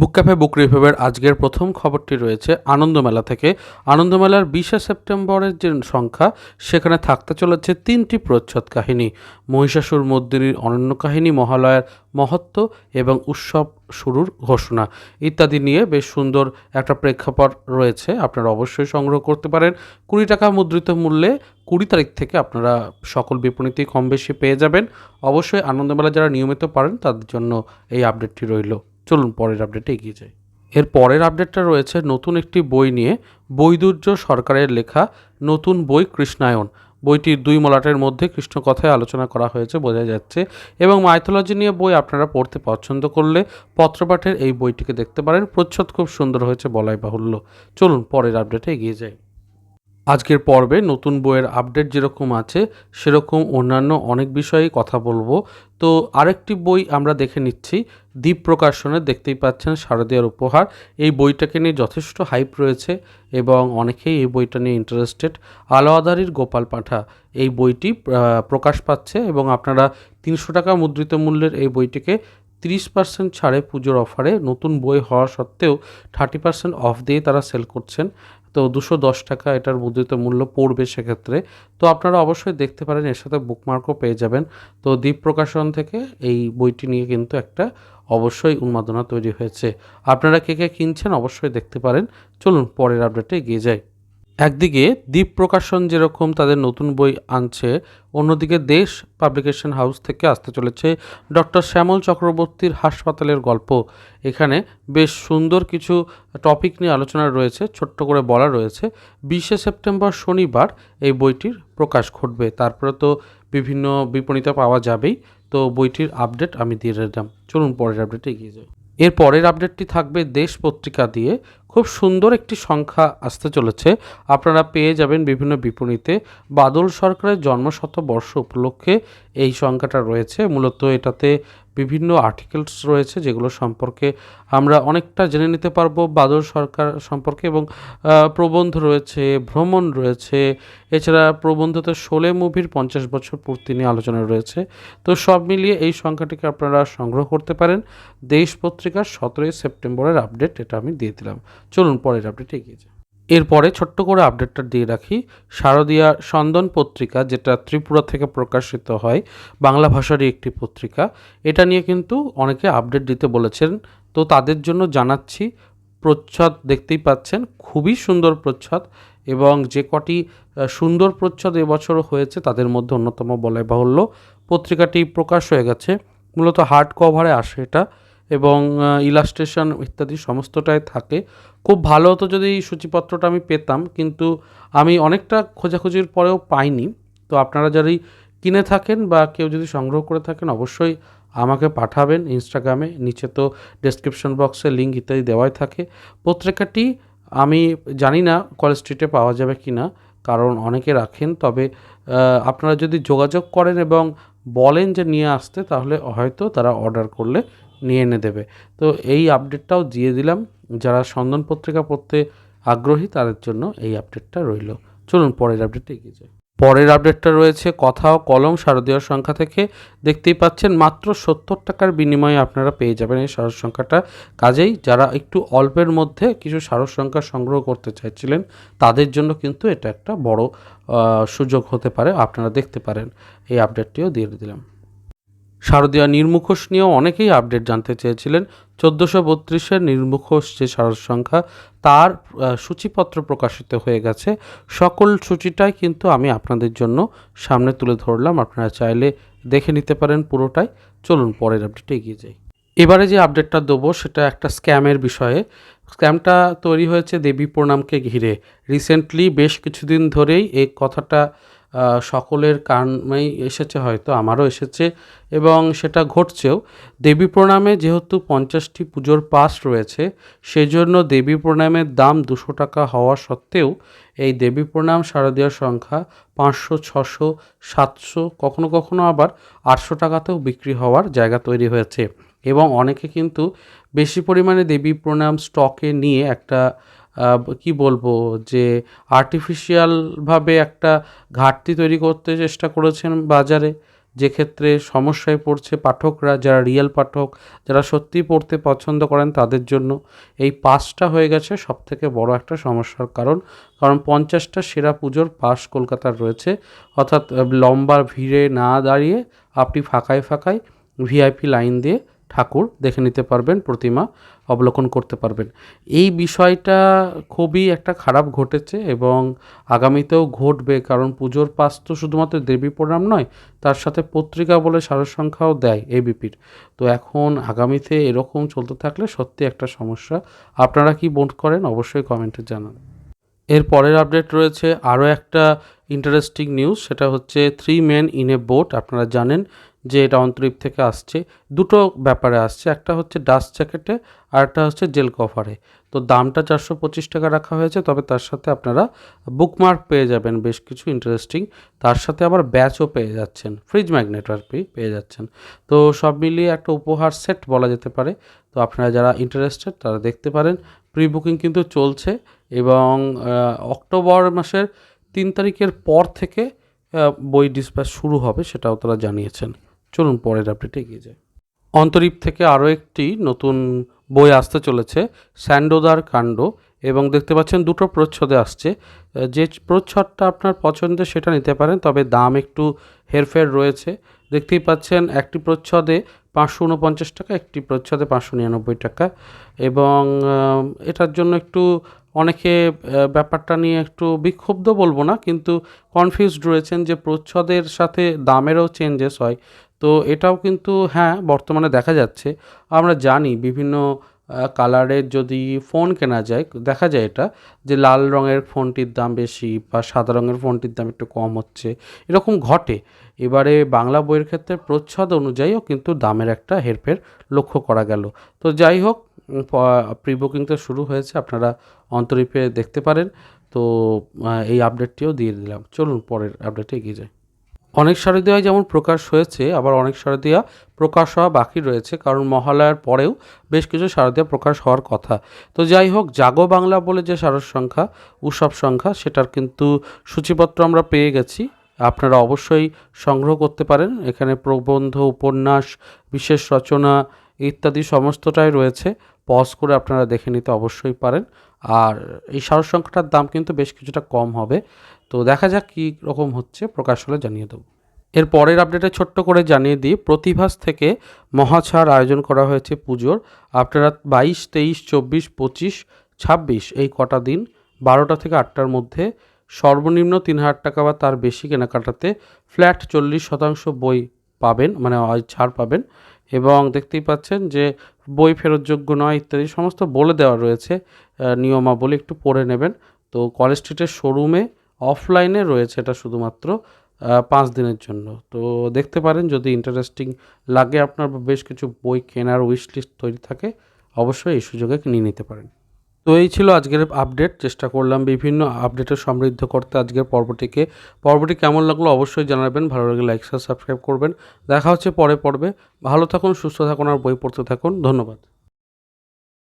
বুক cafe, বুক রিভিউয়ের আজকের প্রথম খবরটি রয়েছে আনন্দমেলা থেকে। আনন্দমেলার বিশে সেপ্টেম্বরের যে সংখ্যা, সেখানে থাকতে চলেছে তিনটি প্রচ্ছদ কাহিনী। মহিষাসুর মর্দিনীর অনন্য কাহিনী, মহালয়ার মহত্ব এবং উৎসব শুরুর ঘোষণা ইত্যাদি নিয়ে বেশ সুন্দর একটা প্রেক্ষাপট রয়েছে। আপনারা অবশ্যই সংগ্রহ করতে পারেন। কুড়ি টাকা মুদ্রিত মূল্যে কুড়ি তারিখ থেকে আপনারা সকল বিপণীতেই কম বেশি পেয়ে যাবেন। অবশ্যই আনন্দমেলা যারা নিয়মিত পারেন, তাদের জন্য এই আপডেটটি রইল। চলুন পরের আপডেটে এগিয়ে যাই। এর পরের আপডেটটা রয়েছে নতুন একটি বই নিয়ে বৈদুর্য সরকারের লেখা নতুন বই কৃষ্ণায়ন। বইটির দুই মলাটের মধ্যে কৃষ্ণ কথায় আলোচনা করা হয়েছে বোঝা যাচ্ছে এবং মাইথোলজি নিয়ে বই আপনারা পড়তে পছন্দ করলে পত্রপাঠের এই বইটিকে দেখতে পারেন। প্রচ্ছদ খুব সুন্দর হয়েছে, বলাই বাহুল্য। চলুন পরের আপডেটে এগিয়ে যাই। আজকের পর্বে নতুন বইয়ের আপডেট যেরকম আছে, সেরকম অন্যান্য অনেক বিষয়েই কথা বলব। তো আরেকটি বই আমরা দেখে নিচ্ছি দ্বীপ প্রকাশনের, দেখতেই পাচ্ছেন শারদীয়ার উপহার। এই বইটাকে নিয়ে যথেষ্ট হাইপ রয়েছে এবং অনেকেই এই বইটা নিয়ে ইন্টারেস্টেড আলোয়াদারির গোপাল পাঠা এই বইটি প্রকাশ পাচ্ছে এবং আপনারা তিনশো টাকা মুদ্রিত মূল্যের এই বইটিকে তিরিশ পার্সেন্ট ছাড়ে পুজোর অফারে নতুন বই হওয়া সত্ত্বেও থার্টি পার্সেন্ট অফ দিয়ে তারা সেল করছেন। তো দুশো দশ টাকা এটার মুদ্রিত মূল্য পড়বে সেক্ষেত্রে। তো আপনারা অবশ্যই দেখতে পারেন, এর সাথে বুকমার্কও পেয়ে যাবেন। তো দ্বীপ প্রকাশন থেকে এই বইটি নিয়ে কিন্তু একটা অবশ্যই উন্মাদনা তৈরি হয়েছে। আপনারা কে কে কিনছেন অবশ্যই দেখতে পারেন। চলুন পরের আপডেটে এগিয়ে যাই। একদিকে দ্বীপ প্রকাশন যেরকম তাদের নতুন বই আনছে, অন্যদিকে দেশ পাবলিকেশন হাউস থেকে আসতে চলেছে ডক্টর শ্যামল চক্রবর্তীর হাসপাতালের গল্প। এখানে বেশ সুন্দর কিছু টপিক নিয়ে আলোচনা রয়েছে, ছোট্ট করে বলা রয়েছে। বিশে সেপ্টেম্বর শনিবার এই বইটির প্রকাশ ঘটবে। তারপরে তো বিভিন্ন বিপণিতে পাওয়া যাবেই। তো বইটির আপডেট আমি দিয়ে দিলাম। চলুন পরের আপডেটে এগিয়ে যাই। এর পরের আপডেটটি থাকবে দেশ পত্রিকা দিয়ে। খুব সুন্দর একটি সংখ্যা আসতে চলেছে। আপনারা পেয়ে যাবেন বিভিন্ন বিপণীতে। বাদল সরকারের জন্মশত বর্ষ উপলক্ষে এই সংখ্যাটা রয়েছে। মূলত এটাতে বিভিন্ন আর্টিকেলস রয়েছে যেগুলো সম্পর্কে আমরা অনেকটা জেনে নিতে পারব। বাদল সরকার সম্পর্কে এবং প্রবন্ধ রয়েছে, ভ্রমণ রয়েছে, এছাড়া প্রবন্ধতে শোলে মুভির পঞ্চাশ বছর পূর্তি নিয়ে আলোচনা রয়েছে। তো সব মিলিয়ে এই সংখ্যাটিকে আপনারা সংগ্রহ করতে পারেন। দেশ পত্রিকার সতেরোই সেপ্টেম্বরের আপডেট এটা আমি দিয়ে দিলাম। চলুন পরের আপডেটে এগিয়ে যাই। এরপরে ছোট্ট করে আপডেটটা দিয়ে রাখি। শারদীয়া সন্দন পত্রিকা, যেটা ত্রিপুরা থেকে প্রকাশিত হয়, বাংলা ভাষারই একটি পত্রিকা। এটা নিয়ে কিন্তু অনেকে আপডেট দিতে বলেছেন। তো তাদের জন্য জানাচ্ছি, প্রচ্ছদ দেখতেই পাচ্ছেন, খুবই সুন্দর প্রচ্ছদ এবং যে কটি সুন্দর প্রচ্ছদ এবছর হয়েছে তাদের মধ্যে অন্যতম বলাই বাহুল্য। পত্রিকাটি প্রকাশ হয়ে গেছে, মূলত হার্ড কভারে আসে এটা। এবং ইলাস্ট্রেশন ইত্যাদি সমস্তটাই থাকে। খুব ভালো হতো যদি এই সূচিপত্রটা আমি পেতাম, কিন্তু আমি অনেকটা খোঁজাখুঁজির পরেও পাইনি। তো আপনারা যারাই কিনে থাকেন বা কেউ যদি সংগ্রহ করে থাকেন, অবশ্যই আমাকে পাঠাবেন ইনস্টাগ্রামে নিচে তো ডেসক্রিপশন বক্সে লিঙ্ক ইত্যাদি দেওয়াই থাকে। পত্রিকাটি আমি জানি না কলেজ স্ট্রিটে পাওয়া যাবে কি না কারণ অনেকে রাখেন। তবে আপনারা যদি যোগাযোগ করেন এবং বলেন যে নিয়ে আসতে, তাহলে হয়তো তারা অর্ডার করলে নিয়ে এনে দেবে। তো এই আপডেটটাও দিয়ে দিলাম। যারা সন্ধান পত্রিকা পড়তে আগ্রহী, তাদের জন্য এই আপডেটটা রইল। চলুন পরের আপডেটটা এগিয়ে যাই। পরের আপডেটটা রয়েছে, কথা ও কলম শারদীয় সংখ্যা থেকে দেখতেই পাচ্ছেন মাত্র সত্তর টাকার বিনিময়ে আপনারা পেয়ে যাবেন এই সারস সংখ্যাটা। কাজেই যারা একটু অল্পের মধ্যে কিছু সারস সংখ্যা সংগ্রহ করতে চাইছিলেন, তাদের জন্য কিন্তু এটা একটা বড় সুযোগ হতে পারে। আপনারা দেখতে পারেন, এই আপডেটটিও দিয়ে দিলাম। শারদীয়া নির্মুখোশ নিয়েও অনেকেই আপডেট জানতে চেয়েছিলেন। চোদ্দোশো বত্রিশের নির্মুখোশ যে সারস সংখ্যা, তার সূচিপত্র প্রকাশিত হয়ে গেছে। সকল সূচিটাই কিন্তু আমি আপনাদের জন্য সামনে তুলে ধরলাম। আপনারা চাইলে দেখে নিতে পারেন পুরোটাই। চলুন পরের আপডেটে এগিয়ে যাই। এবারে যে আপডেটটা দেবো, সেটা একটা স্ক্যামের বিষয়ে। স্ক্যামটা তৈরি হয়েছে দেবী প্রণামকে ঘিরে। রিসেন্টলি বেশ কিছুদিন ধরেই এই কথাটা সকলের কানেই এসেছে হয়তো, আমারও এসেছে এবং সেটা ঘটছেও। দেবী প্রণামে যেহেতু পঞ্চাশটি পুজোর পাস রয়েছে সেই জন্য দেবী প্রণামের দাম দুশো টাকা হওয়া সত্ত্বেও এই দেবী প্রণাম শারদীয় সংখ্যা পাঁচশো, ছশো, সাতশো, কখনো কখনো আবার আটশো টাকাতেও বিক্রি হওয়ার জায়গা তৈরি হয়েছে। এবং অনেকে কিন্তু বেশি পরিমাণে দেবী প্রণাম স্টকে নিয়ে একটা কি বলব, যে আর্টিফিশিয়ালভাবে একটা ঘাটতি তৈরি করতে চেষ্টা করেছেন বাজারে। যে ক্ষেত্রে সমস্যায় পড়ছে পাঠকরা, যারা রিয়েল পাঠক, যারা সত্যিই পড়তে পছন্দ করেন তাদের জন্য। এই পাসটা হয়ে গেছে সবথেকে বড় একটা সমস্যার কারণ। কারণ পঞ্চাশটা সেরা পুজোর পাস কলকাতার রয়েছে। অর্থাৎ লম্বা ভিড়ে না দাঁড়িয়ে আপনি ফাঁকায় ফাঁকায় ভিআইপি লাইন দিয়ে ঠাকুর দেখে নিতে পারবেন, প্রতিমা অবলোকন করতে পারবেন। এই বিষয়টা খুবই একটা খারাপ ঘটেছে এবং আগামীতেও ঘটবে, কারণ পুজোর পাস তো শুধুমাত্র দেবী প্রণাম নয়, তার সাথে পত্রিকা বলে সারসংখ্যাও দেয় এবিপির তো এখন আগামীতে এরকম চলতে থাকলে সত্যি একটা সমস্যা। আপনারা কি বোধ করেন অবশ্যই কমেন্টে জানান। এর পরের আপডেট রয়েছে আরও একটা ইন্টারেস্টিং নিউজ, সেটা হচ্ছে three men in a boat, আপনারা জানেন যে এটা অন্তরীপ থেকে আসছে, দুটো ব্যাপারে আসছে। একটা হচ্ছে ডাস্ট জ্যাকেটে আর একটা হচ্ছে জেল কভারে তো দামটা চারশো পঁচিশ টাকা রাখা হয়েছে, তবে তার সাথে আপনারা বুকমার্ক পেয়ে যাবেন, বেশ কিছু ইন্টারেস্টিং তার সাথে আবার ব্যাচও পেয়ে যাচ্ছেন ফ্রিজ ম্যাগনেট আর পেয়ে যাচ্ছেন। তো সব মিলিয়ে একটা উপহার সেট বলা যেতে পারে। তো আপনারা যারা ইন্টারেস্টেড তারা দেখতে পারেন প্রি বুকিং কিন্তু চলছে এবং অক্টোবর মাসের তিন তারিখের পর থেকে বই ডিসপ্যাচ শুরু হবে, সেটাও তারা জানিয়েছেন। চলুন পরের আপডেটে এগিয়ে যাই। অন্তরীপ থেকে আরও একটি নতুন বই আসতে চলেছে, স্যান্ডোদার কাণ্ড, এবং দেখতে পাচ্ছেন দুটো প্রচ্ছদে আসছে। যে প্রচ্ছদটা আপনার পছন্দের সেটা নিতে পারেন, তবে দাম একটু হেরফের রয়েছে। দেখতেই পাচ্ছেন একটি প্রচ্ছদে পাঁচশো উনপঞ্চাশ টাকা, একটি প্রচ্ছদে পাঁচশো নিরানব্বই টাকা। এবং এটার জন্য একটু অনেকে ব্যাপারটা নিয়ে একটু বিক্ষুব্ধ বলব না, কিন্তু কনফিউজড রয়েছেন যে প্রচ্ছদের সাথে দামেরও চেঞ্জেস হয়। তো এটাও কিন্তু হ্যাঁ বর্তমানে দেখা যাচ্ছে। আমরা জানি বিভিন্ন কালারের যদি ফোন কেনা যায়, দেখা যায় এটা, যে লাল রঙের ফোনটির দাম বেশি বা সাদা রঙের ফোনটির দাম একটু কম হচ্ছে। এরকম ঘটে। এবারে বাংলা বইয়ের ক্ষেত্রে প্রচ্ছদ অনুযায়ীও কিন্তু দামের একটা হেরফের লক্ষ্য করা গেল। তো যাই হোক প্রি বুকিং তো শুরু হয়েছে, আপনারা অন্তরীপে দেখতে পারেন। তো এই আপডেটটিও দিয়ে দিলাম। চলুন পরের আপডেটে এগিয়ে যাই। অনেক শারদীয়ায় যেমন প্রকাশ হয়েছে, আবার অনেক শারদীয়া প্রকাশ হওয়া বাকি রয়েছে, কারণ মহালয়ার পরেও বেশ কিছু শারদীয়া প্রকাশ হওয়ার কথা। তো যাই হোক, জাগো বাংলা বলে যে শারদ সংখ্যা, উৎসব সংখ্যা, সেটার কিন্তু সূচিপত্র আমরা পেয়ে গেছি। আপনারা অবশ্যই সংগ্রহ করতে পারেন। এখানে প্রবন্ধ, উপন্যাস, বিশেষ রচনা ইত্যাদি সমস্তটাই রয়েছে। পজ করে আপনারা দেখে নিতে অবশ্যই পারেন। আর এই শারদ সংখ্যাটার দাম কিন্তু বেশ কিছুটা কম হবে। তো দেখা যাক কী রকম হচ্ছে, প্রকাশ হলে জানিয়ে দেবো। এর পরের আপডেটে ছোট্ট করে জানিয়ে দিই, প্রতিভাস থেকে মহাছাড় আয়োজন করা হয়েছে পুজোর। আপনারা বাইশ, তেইশ, চব্বিশ, পঁচিশ, ছাব্বিশ, এই কটা দিন, বারোটা থেকে আটটার মধ্যে। সর্বনিম্ন তিন হাজার টাকা বা তার বেশি কেনাকাটাতে ফ্ল্যাট চল্লিশ শতাংশ বই পাবেন মানে ছাড় পাবেন। এবং দেখতেই পাচ্ছেন যে বই ফেরতযোগ্য নয় ইত্যাদি সমস্ত বলে দেওয়া রয়েছে নিয়মাবলী একটু পড়ে নেবেন। তো কলেজ স্ট্রিটের শোরুমে অফলাইনে রয়েছে এটা শুধুমাত্র পাঁচ দিনের জন্য। তো দেখতে পারেন যদি ইন্টারেস্টিং লাগে আপনার বেশ কিছু বই কেনার উইশ লিস্ট তৈরি থাকে, অবশ্যই এই সুযোগে নিয়ে নিতে পারেন। তো এই ছিল আজকের আপডেট চেষ্টা করলাম বিভিন্ন আপডেটে সমৃদ্ধ করতে আজকের পর্বটিকে। পর্বটি কেমন লাগল অবশ্যই জানাবেন। ভালো লাগলে লাইক সাবস্ক্রাইব করবেন। দেখা হচ্ছে পরে পর্বে। ভালো থাকুন, সুস্থ থাকুন আর বই পড়তে থাকুন। ধন্যবাদ।